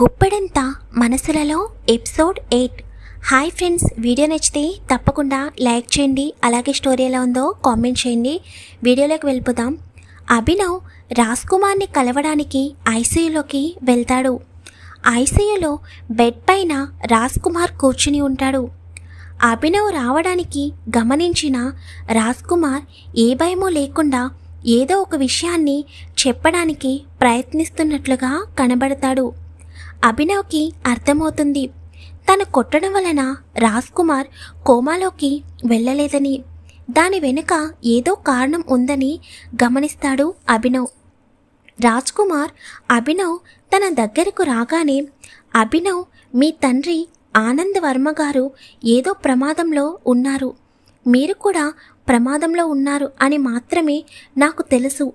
గుప్పెడంత మనసులలో episode eight. Hi friends video నచ్చితే తప్పకుండా లైక్ చేయండి అలాగే స్టోరీ ఎలా ఉందో కామెంట్ చేయండి. వీడియోలోకి వెళ్ళిపోదాం. అభినవ్ రాజ్ కుమార్ని కలవడానికి ఐసీయూలోకి వెళ్తాడు. ఐసీయూలో బెడ్ పైన రాజ్ కుమార్ కూర్చుని ఉంటాడు. అభినవ్ రావడానికి గమనించిన రాజ్ కుమార్ ఏ భయమూ లేకుండా ఏదో ఒక విషయాన్ని చెప్పడానికి ప్రయత్నిస్తున్నట్లుగా కనబడతాడు. అభినవ్కి అర్థమవుతుంది. తను కొట్టడం వలన రాజ్ కుమార్ కోమాలోకి వెళ్ళలేదని దాని వెనుక ఏదో కారణం ఉందని గమనిస్తాడు అభినవ్. రాజ్ కుమార్ అభినవ్ తన దగ్గరకు రాగానే అభినవ్ మీ తండ్రి ఆనంద్ వర్మ గారు ఏదో ప్రమాదంలో ఉన్నారు. మీరు కూడా ప్రమాదంలో ఉన్నారు అని మాత్రమే నాకు తెలుసు.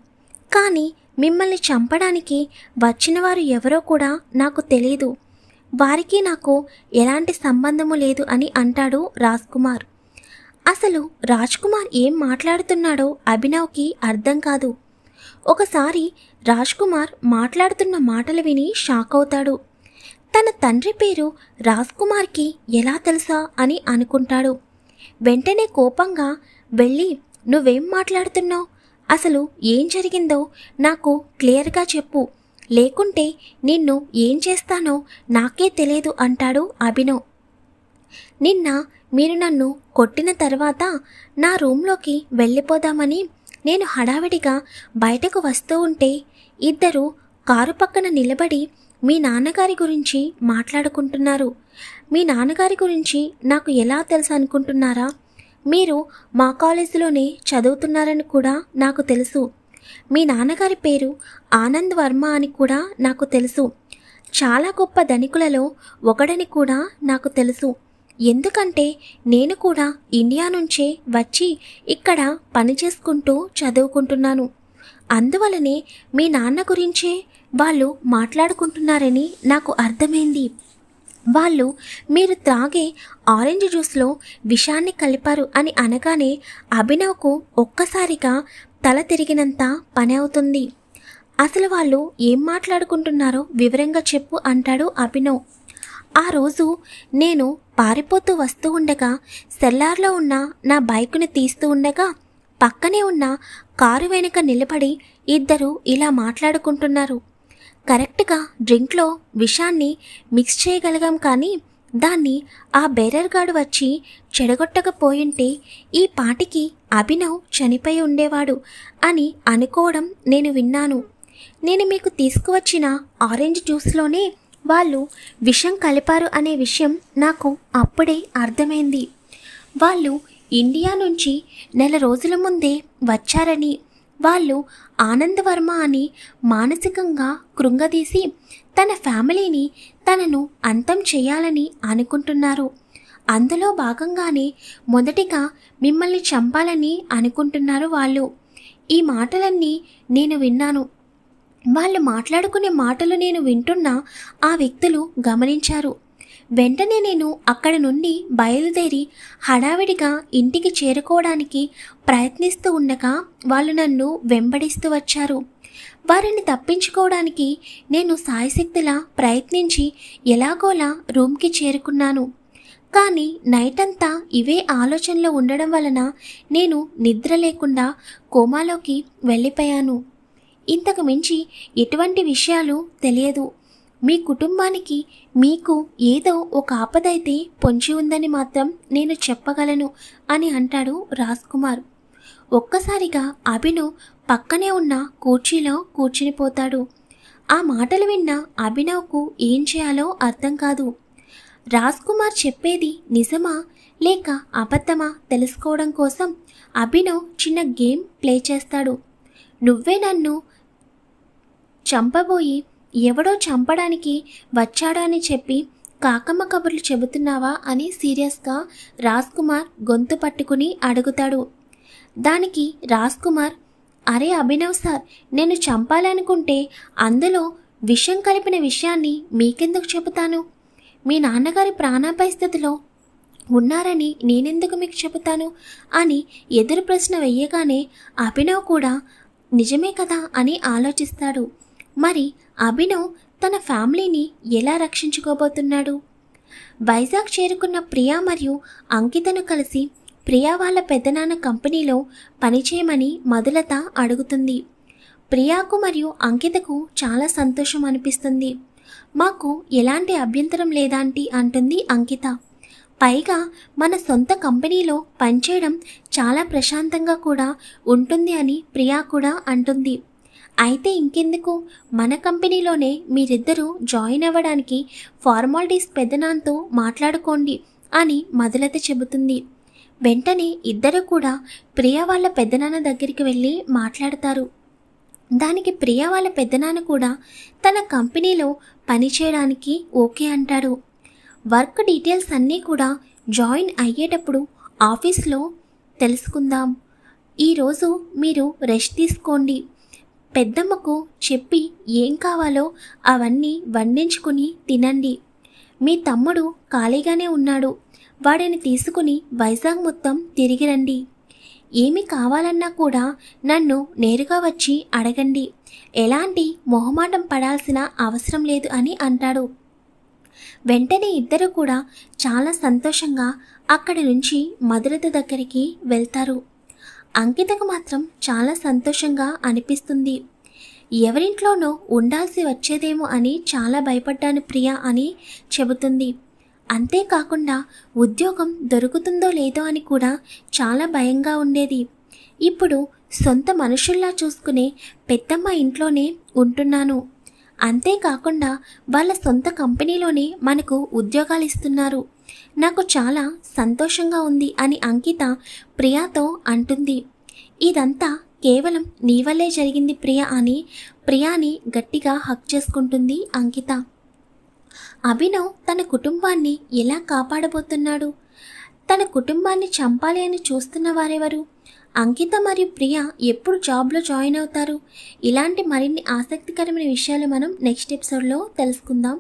కానీ మిమ్మల్ని చంపడానికి వచ్చినవారు ఎవరో కూడా నాకు తెలియదు వారికి నాకు ఎలాంటి సంబంధము లేదు అని అంటాడు రాజ్ కుమార్ అసలు రాజ్కుమార్ ఏం మాట్లాడుతున్నాడో అభినవ్కి అర్థం కాదు. ఒకసారి రాజ్కుమార్ మాట్లాడుతున్న మాటలు విని షాక్ అవుతాడు. తన తండ్రి పేరు రాజ్ కుమార్కి ఎలా తెలుసా అని అనుకుంటాడు. వెంటనే కోపంగా వెళ్ళి నువ్వేం మాట్లాడుతున్నావు? అసలు ఏం జరిగిందో నాకు క్లియర్గా చెప్పు. లేకుంటే నిన్ను ఏం చేస్తానో నాకే తెలియదు అంటాడు అభినవ్. నిన్న మీరు నన్ను కొట్టిన తర్వాత నా రూమ్లోకి వెళ్ళిపోదామని నేను హడావిడిగా బయటకు వస్తూ ఉంటే ఇద్దరు కారు పక్కన నిలబడి మీ నాన్నగారి గురించి మాట్లాడుకుంటున్నారు. మీ నాన్నగారి గురించి నాకు ఎలా తెలుసు అనుకుంటున్నారా? మీరు మా కాలేజీలోనే చదువుతున్నారని కూడా నాకు తెలుసు. మీ నాన్నగారి పేరు ఆనంద్ వర్మ అని కూడా నాకు తెలుసు. చాలా గొప్ప ధనికులలో ఒకడని కూడా నాకు తెలుసు. ఎందుకంటే నేను కూడా ఇండియా నుంచే వచ్చి ఇక్కడ పని చేసుకుంటూ చదువుకుంటున్నాను. అందువలనే మీ నాన్న గురించే వాళ్ళు మాట్లాడుకుంటున్నారని నాకు అర్థమైంది. వాళ్ళు మీరు త్రాగే ఆరెంజ్ జ్యూస్లో విషాన్ని కలిపారు అని అనగానే అభినవ్కు ఒక్కసారిగా తల తిరిగినంత పని అవుతుంది. అసలు వాళ్ళు ఏం మాట్లాడుకుంటున్నారో వివరంగా చెప్పు అంటాడు అభినవ్. ఆ రోజు నేను పారిపోతూ వస్తూ ఉండగా సెల్లార్లో ఉన్న నా బైకుని తీస్తూ ఉండగా పక్కనే ఉన్న కారు వెనుక నిలబడి ఇద్దరు ఇలా మాట్లాడుకుంటున్నారు. కరెక్ట్గా డ్రింక్లో విషాన్ని మిక్స్ చేయగలిగాం కానీ దాన్ని ఆ బేరర్గాడు వచ్చి చెడగొట్టకపోయింటే ఈ పాటికి అభినవ్ చనిపోయి ఉండేవాడు అని అనుకోవడం నేను విన్నాను. నేను మీకు తీసుకువచ్చిన ఆరెంజ్ జ్యూస్లోనే వాళ్ళు విషం కలిపారు అనే విషయం నాకు అప్పుడే అర్థమైంది. వాళ్ళు ఇండియా నుంచి నెల రోజుల ముందే వచ్చారని వాళ్ళు ఆనందవర్మ అని మానసికంగా కృంగదీసి తన ఫ్యామిలీని తనను అంతం చేయాలని అనుకుంటున్నారు. అందులో భాగంగానే మొదటిగా మిమ్మల్ని చంపాలని అనుకుంటున్నారు వాళ్ళు. ఈ మాటలన్నీ నేను విన్నాను. వాళ్ళు మాట్లాడుకునే మాటలు నేను వింటున్నా ఆ వ్యక్తులు గమనించారు. వెంటనే నేను అక్కడ నుండి బయలుదేరి హడావిడిగా ఇంటికి చేరుకోవడానికి ప్రయత్నిస్తూ ఉండగా వాళ్ళు నన్ను వెంబడిస్తూ వచ్చారు. వారిని తప్పించుకోవడానికి నేను సాయశక్తిలా ప్రయత్నించి ఎలాగోలా రూమ్కి చేరుకున్నాను. కానీ నైట్ అంతా ఇవే ఆలోచనలో ఉండడం వలన నేను నిద్ర లేకుండా కోమాలోకి వెళ్ళిపోయాను. ఇంతకు మించి ఎటువంటి విషయాలు తెలియదు. మీ కుటుంబానికి మీకు ఏదో ఒక ఆపదైతే పొంచి ఉందని మాత్రం నేను చెప్పగలను అని అంటాడు రాజ్ కుమార్ ఒక్కసారిగా అభినవ్ పక్కనే ఉన్న కూర్చీలో కూర్చునిపోతాడు. ఆ మాటలు విన్న అభినవ్కు ఏం చేయాలో అర్థం కాదు. రాజ్ కుమార్ చెప్పేది నిజమా లేక అబద్ధమా తెలుసుకోవడం కోసం అభినవ్ చిన్న గేమ్ ప్లే చేస్తాడు. నువ్వే నన్ను చంపబోయి ఎవడో చంపడానికి వచ్చాడని చెప్పి కాకమ్మ కబుర్లు చెబుతున్నావా అని సీరియస్గా రాజ్ కుమార్ గొంతు పట్టుకుని అడుగుతాడు. దానికి రాజ్ కుమార్ అరే అభినవ్ సార్ నేను చంపాలనుకుంటే అందులో విషం కలిపిన విషయాన్ని మీకెందుకు చెబుతాను? మీ నాన్నగారి ప్రాణాపాయ స్థితిలో ఉన్నారని నేనెందుకు మీకు చెబుతాను? అని ఎదురు ప్రశ్న వెయ్యగానే అభినవ్ కూడా నిజమే కదా? అని ఆలోచిస్తాడు. మరి అభినవ్ తన ఫ్యామిలీని ఎలా రక్షించుకోబోతున్నాడు? వైజాగ్ చేరుకున్న ప్రియా మరియు అంకితను కలిసి ప్రియా వాళ్ళ పెద్దనాన్న కంపెనీలో పనిచేయమని మధులత అడుగుతుంది. ప్రియాకు మరియు అంకితకు చాలా సంతోషం అనిపిస్తుంది. మాకు ఎలాంటి అభ్యంతరం లేదాంటి అంటుంది అంకిత. పైగా మన సొంత కంపెనీలో పనిచేయడం చాలా ప్రశాంతంగా కూడా ఉంటుంది అని ప్రియా కూడా అంటుంది. అయితే ఇంకెందుకు? మన కంపెనీలోనే మీరిద్దరూ జాయిన్ అవ్వడానికి ఫార్మాలిటీస్ పెద్దనాంతో మాట్లాడుకోండి అని మధులత చెబుతుంది. వెంటనే ఇద్దరు కూడా ప్రియా వాళ్ళ పెద్దనాన్న దగ్గరికి వెళ్ళి మాట్లాడతారు. దానికి ప్రియా వాళ్ళ పెద్దనాన్న కూడా తన కంపెనీలో పనిచేయడానికి ఓకే అంటాడు. వర్క్ డీటెయిల్స్ అన్నీ కూడా జాయిన్ అయ్యేటప్పుడు ఆఫీస్లో తెలుసుకుందాం. ఈరోజు మీరు రెస్ట్ తీసుకోండి. పెద్దమ్మకు చెప్పి ఏం కావాలో అవన్నీ వండించుకుని తినండి. మీ తమ్ముడు ఖాళీగానే ఉన్నాడు. వాడిని తీసుకుని వైజాగ్ మొత్తం తిరిగి రండి. ఏమి కావాలన్నా కూడా నన్ను నేరుగా వచ్చి అడగండి. ఎలాంటి మొహమాటం పడాల్సిన అవసరం లేదు అని అంటాడు. వెంటనే ఇద్దరు కూడా చాలా సంతోషంగా అక్కడి నుంచి మధురత దగ్గరికి వెళ్తారు. అంకితకు మాత్రం చాలా సంతోషంగా అనిపిస్తుంది. ఎవరింట్లోనో ఉండాల్సి వచ్చేదేమో అని చాలా భయపడ్డాను ప్రియ అని చెబుతుంది. అంతేకాకుండా ఉద్యోగం దొరుకుతుందో లేదో అని కూడా చాలా భయంగా ఉండేది. ఇప్పుడు సొంత మనుషుల్లా చూసుకునే పెద్దమ్మ ఇంట్లోనే ఉంటున్నాను. అంతేకాకుండా వాళ్ళ సొంత కంపెనీలోనే మనకు ఉద్యోగాలు ఇస్తున్నారు. నాకు చాలా సంతోషంగా ఉంది అని అంకిత ప్రియాతో అంటుంది. ఇదంతా కేవలం నీ వల్లే జరిగింది ప్రియ అని ప్రియాని గట్టిగా హక్ చేసుకుంటుంది అంకిత. అభినవ్ తన కుటుంబాన్ని ఎలా కాపాడబోతున్నాడు? తన కుటుంబాన్ని చంపాలి అని చూస్తున్న వారెవరు? అంకిత మరియు ప్రియ ఎప్పుడు జాబ్లో జాయిన్ అవుతారు? ఇలాంటి మరిన్ని ఆసక్తికరమైన విషయాలు మనం నెక్స్ట్ ఎపిసోడ్లో తెలుసుకుందాం.